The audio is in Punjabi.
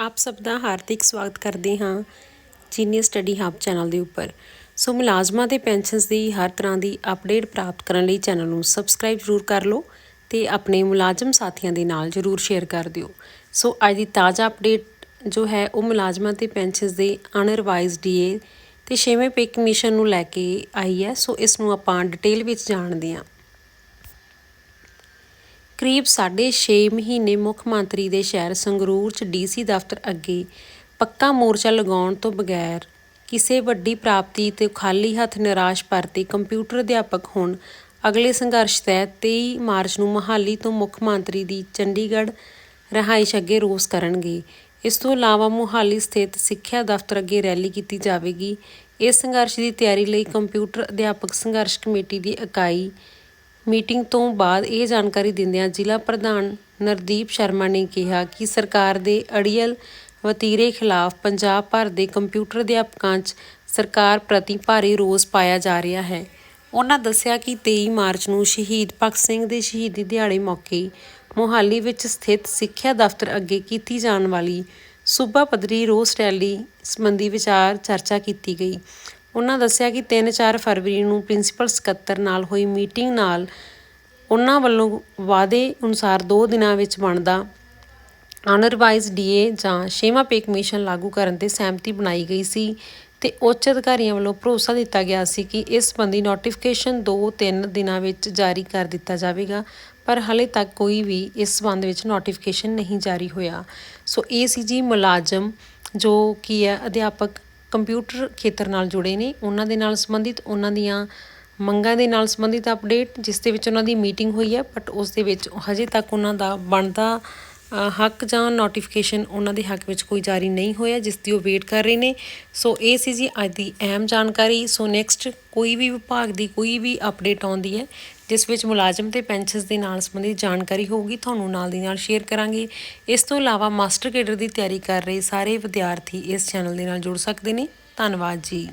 ਆਪ ਸਭ ਦਾ ਹਾਰਦਿਕ ਸਵਾਗਤ ਕਰਦੇ ਹਾਂ ਜੀਨੀਅਸ ਸਟੱਡੀ ਹੱਬ ਚੈਨਲ ਦੇ ਉੱਪਰ। ਸੋ ਮੁਲਾਜ਼ਮਾਂ ਦੇ ਪੈਨਸ਼ਨਸ ਦੀ ਹਰ ਤਰ੍ਹਾਂ ਦੀ ਅਪਡੇਟ ਪ੍ਰਾਪਤ ਕਰਨ ਲਈ ਚੈਨਲ ਨੂੰ ਸਬਸਕ੍ਰਾਈਬ ਜ਼ਰੂਰ ਕਰ ਲਓ ਤੇ ਆਪਣੇ ਮੁਲਾਜ਼ਮ ਸਾਥੀਆਂ ਦੇ ਨਾਲ ਜ਼ਰੂਰ ਸ਼ੇਅਰ ਕਰ ਦਿਓ। ਸੋ ਅੱਜ ਦੀ ਤਾਜ਼ਾ ਅਪਡੇਟ ਜੋ ਹੈ ਉਹ ਮੁਲਾਜ਼ਮਾਂ ਤੇ ਪੈਨਸ਼ਨਸ ਦੇ ਅਨਰਿਵਾਈਜ਼ ਡੀਏ ਤੇ ਛੇਵੇਂ ਪੇ ਕਮਿਸ਼ਨ ਨੂੰ ਲੈ ਕੇ ਆਈ ਹੈ। ਸੋ ਇਸ ਨੂੰ ਆਪਾਂ ਡਿਟੇਲ ਵਿੱਚ ਜਾਣਦੇ ਹਾਂ। ਕਰੀਬ 6.5 ਮਹੀਨੇ ਮੁੱਖ ਮੰਤਰੀ ਦੇ ਸ਼ਹਿਰ ਸੰਗਰੂਰ 'ਚ ਡੀਸੀ ਦਫ਼ਤਰ ਅੱਗੇ ਪੱਕਾ ਮੋਰਚਾ ਲਗਾਉਣ ਤੋਂ ਬਗੈਰ ਕਿਸੇ ਵੱਡੀ ਪ੍ਰਾਪਤੀ ਤੇ ਖਾਲੀ ਹੱਥ ਨਿਰਾਸ਼ ਪਰਤੇ ਕੰਪਿਊਟਰ ਅਧਿਆਪਕ ਹੁਣ ਅਗਲੇ ਸੰਘਰਸ਼ ਤਹਿਤ 23 ਮਾਰਚ ਨੂੰ ਮਹਾਲੀ ਤੋਂ ਮੁੱਖ ਮੰਤਰੀ ਦੀ ਚੰਡੀਗੜ੍ਹ ਰਹਾਇਸ਼ ਅੱਗੇ ਰੋਸ ਕਰਨਗੇ। ਇਸ ਤੋਂ ਇਲਾਵਾ ਮੁਹਾਲੀ ਸਥਿਤ ਸਿੱਖਿਆ ਦਫ਼ਤਰ ਅੱਗੇ ਰੈਲੀ ਕੀਤੀ ਜਾਵੇਗੀ। ਇਸ ਸੰਘਰਸ਼ ਦੀ ਤਿਆਰੀ ਲਈ ਕੰਪਿਊਟਰ ਅਧਿਆਪਕ ਸੰਘਰਸ਼ ਕਮੇਟੀ ਦੀ ਇਕਾਈ ਮੀਟਿੰਗ ਤੋਂ ਬਾਅਦ ਇਹ ਜਾਣਕਾਰੀ ਦਿੰਦਿਆਂ ਜ਼ਿਲ੍ਹਾ ਪ੍ਰਧਾਨ ਨਰਦੀਪ ਸ਼ਰਮਾ ਨੇ ਕਿਹਾ ਕਿ ਸਰਕਾਰ ਦੇ ਅੜੀਅਲ ਵਤੀਰੇ ਖਿਲਾਫ ਪੰਜਾਬ ਭਰ ਦੇ ਕੰਪਿਊਟਰ ਅਧਿਆਪਕਾਂ 'ਚ ਸਰਕਾਰ ਪ੍ਰਤੀ ਭਾਰੀ ਰੋਸ ਪਾਇਆ ਜਾ ਰਿਹਾ ਹੈ। ਉਹਨਾਂ ਦੱਸਿਆ ਕਿ 23 ਮਾਰਚ ਨੂੰ ਸ਼ਹੀਦ ਭਗਤ ਸਿੰਘ ਦੇ ਸ਼ਹੀਦੀ ਦਿਹਾੜੇ ਮੌਕੇ ਮੋਹਾਲੀ ਵਿੱਚ ਸਥਿਤ ਸਿੱਖਿਆ ਦਫ਼ਤਰ ਅੱਗੇ ਕੀਤੀ ਜਾਣ ਵਾਲੀ ਸੂਬਾ ਪੱਧਰੀ ਰੋਸ ਰੈਲੀ ਸੰਬੰਧੀ ਵਿਚਾਰ ਚਰਚਾ ਕੀਤੀ ਗਈ। ਉਹਨਾਂ ਦੱਸਿਆ ਕਿ 3-4 ਫਰਵਰੀ ਨੂੰ ਪ੍ਰਿੰਸੀਪਲ ਸਕੱਤਰ ਨਾਲ ਹੋਈ ਮੀਟਿੰਗ ਨਾਲ ਉਹਨਾਂ ਵੱਲੋਂ ਵਾਅਦੇ ਅਨੁਸਾਰ 2 ਦਿਨਾਂ ਵਿੱਚ ਬਣਦਾ ਅਨਰਵਾਈਜ਼ ਡੀਏ ਜਾਂ ਛੇਵਾਂ ਪੇ ਕਮਿਸ਼ਨ ਲਾਗੂ ਕਰਨ ਤੇ ਸਹਿਮਤੀ ਬਣਾਈ ਗਈ ਸੀ ਤੇ ਉੱਚ ਅਧਿਕਾਰੀਆਂ ਵੱਲੋਂ ਭਰੋਸਾ ਦਿੱਤਾ ਗਿਆ ਸੀ ਕਿ ਇਸ ਸੰਬੰਧੀ ਨੋਟੀਫਿਕੇਸ਼ਨ 2-3 ਦਿਨਾਂ ਵਿੱਚ ਜਾਰੀ ਕਰ ਦਿੱਤਾ ਜਾਵੇਗਾ, ਪਰ ਹਲੇ ਤੱਕ ਕੋਈ ਵੀ ਇਸ ਸੰਬੰਧ ਵਿੱਚ ਨੋਟੀਫਿਕੇਸ਼ਨ ਨਹੀਂ ਜਾਰੀ ਹੋਇਆ। ਸੋ ਇਹ ਸੀ ਜੀ ਮੁਲਾਜ਼ਮ ਜੋ ਕੀ ਹੈ ਅਧਿਆਪਕ ਕੰਪਿਊਟਰ ਖੇਤਰ ਨਾਲ ਜੁੜੇ ਨੇ, ਉਹਨਾਂ ਦੇ ਨਾਲ ਸੰਬੰਧਿਤ ਉਹਨਾਂ ਦੀਆਂ ਮੰਗਾਂ ਦੇ ਨਾਲ ਸੰਬੰਧਿਤ ਅਪਡੇਟ ਜਿਸ ਦੇ ਵਿੱਚ ਉਹਨਾਂ ਦੀ ਮੀਟਿੰਗ ਹੋਈ ਹੈ ਬਟ ਉਸ ਦੇ ਵਿੱਚ ਹਜੇ ਤੱਕ ਉਹਨਾਂ ਦਾ ਬਣਦਾ ਹੱਕ ਜਾਂ ਨੋਟੀਫਿਕੇਸ਼ਨ ਉਹਨਾਂ ਦੇ ਹੱਕ ਵਿੱਚ ਕੋਈ ਜਾਰੀ ਨਹੀਂ ਹੋਇਆ, ਜਿਸ ਦੀ ਉਹ ਵੇਟ ਕਰ ਰਹੇ ਨੇ। ਸੋ ਇਹ ਸੀ ਜੀ ਅੱਜ ਦੀ ਅਹਿਮ ਜਾਣਕਾਰੀ। ਸੋ ਨੈਕਸਟ ਕੋਈ ਵੀ ਵਿਭਾਗ ਦੀ ਕੋਈ ਵੀ ਅਪਡੇਟ ਆਉਂਦੀ ਹੈ ਜਿਸ ਵਿੱਚ ਮੁਲਾਜ਼ਮ ਤੇ ਪੈਨਸ਼ਨਸ ਦੇ ਨਾਲ ਸੰਬੰਧਿਤ ਜਾਣਕਾਰੀ ਹੋਊਗੀ, ਤੁਹਾਨੂੰ ਨਾਲ ਦੀ ਨਾਲ ਸ਼ੇਅਰ ਕਰਾਂਗੇ। ਇਸ ਤੋਂ ਇਲਾਵਾ ਮਾਸਟਰ ਕੇਡਰ ਦੀ ਤਿਆਰੀ ਕਰ ਰਹੇ ਸਾਰੇ ਵਿਦਿਆਰਥੀ ਇਸ ਚੈਨਲ ਦੇ ਨਾਲ ਜੁੜ ਸਕਦੇ ਨੇ। ਧੰਨਵਾਦ ਜੀ।